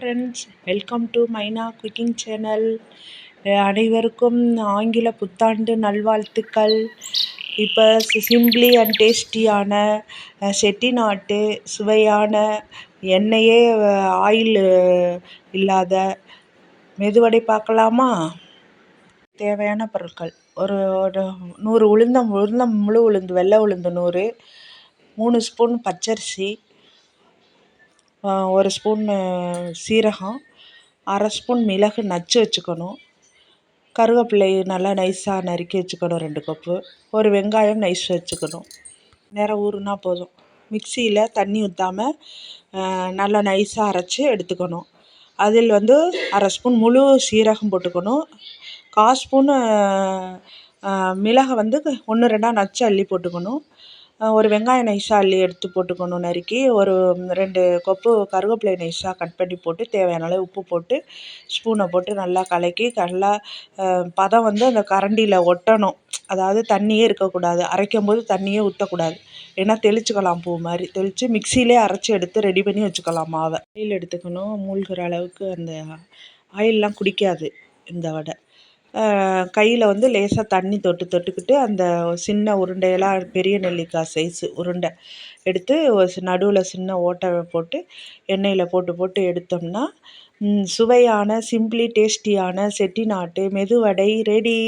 Friends welcome to Maina cooking channel அனைவருக்கும் ஆங்கில புத்தாண்டு நல்வாழ்த்துக்கள். இப்போ சிம்பிளி அண்ட் டேஸ்டியான செட்டிநாட்டு சுவையான எண்ணெயே ஆயில் இல்லாத மெதுவடை பார்க்கலாமா? தேவையான பொருட்கள். ஒரு ஒரு நூறு உளுந்தம் உளுந்தம் முழு உளுந்து வெள்ளை உளுந்து நூறு மூணு ஸ்பூன் பச்சரிசி ஒரு ஸ்பூன்னு சீரகம் அரை ஸ்பூன் மிளகு நச்சு வச்சுக்கணும். கருவேப்பிலை நல்லா நைஸாக நறுக்கி வச்சுக்கணும் ரெண்டு கப்பு. ஒரு வெங்காயம் நைஸ் வச்சுக்கணும். நேரம் ஊறுனா போதும். மிக்சியில் தண்ணி ஊற்றாம நல்லா நைஸாக அரைச்சி எடுத்துக்கணும். அதில் வந்து அரை ஸ்பூன் முழு சீரகம் போட்டுக்கணும். கால் ஸ்பூனு மிளகை வந்து ஒன்று ரெண்டாக நச்சு அள்ளி போட்டுக்கணும். ஒரு வெங்காயம் நைஸாக அள்ளி எடுத்து போட்டுக்கணும் நறுக்கி. ஒரு ரெண்டு கொப்பு கருவேப்பிலை நைஸாக கட் பண்ணி போட்டு தேவையான அளவு உப்பு போட்டு ஸ்பூனை போட்டு நல்லா கலக்கி நல்லா பதம் வந்து அந்த கரண்டியில் ஒட்டணும். அதாவது தண்ணியே இருக்கக்கூடாது. அரைக்கும் போது தண்ணியே ஊற்றக்கூடாது ஏன்னா தெளிச்சுக்கலாம் பூ மாதிரி. தெளித்து மிக்சியிலே அரைச்சி எடுத்து ரெடி பண்ணி வச்சுக்கலாம் மாவை. ஆயில் எடுத்துக்கணும். மூழ்கிற அளவுக்கு அந்த ஆயிலெலாம் குடிக்காது இந்த வடை. கையில் வந்து லேசாக தண்ணி தொட்டு தொட்டுக்கிட்டு அந்த சின்ன உருண்டையெல்லாம் பெரிய நெல்லிக்காய் சைஸு உருண்டை எடுத்து நடுவில் சின்ன ஓட்டை போட்டு எண்ணெயில் போட்டு போட்டு எடுத்தோம்னா சுவையான சிம்பிளி டேஸ்டியான செட்டிநாட்டு மெதுவடை ரெடி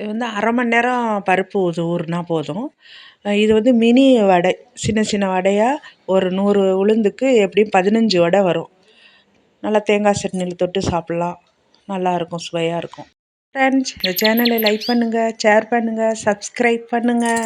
இது வந்து அரை மணி நேரம் பருப்பு ஊது ஊறுனா போதும். இது வந்து மினி வடை சின்ன சின்ன வடையாக ஒரு நூறு உளுந்துக்கு எப்படியும் பதினஞ்சு வடை வரும். நல்லா தேங்காய் சட்னியில் தொட்டு சாப்பிட்லாம். நல்லாயிருக்கும் சுவையாக இருக்கும். ஃப்ரெண்ட்ஸ் இந்த சேனலை லைக் பண்ணுங்கள் ஷேர் பண்ணுங்கள் சப்ஸ்கிரைப் பண்ணுங்கள்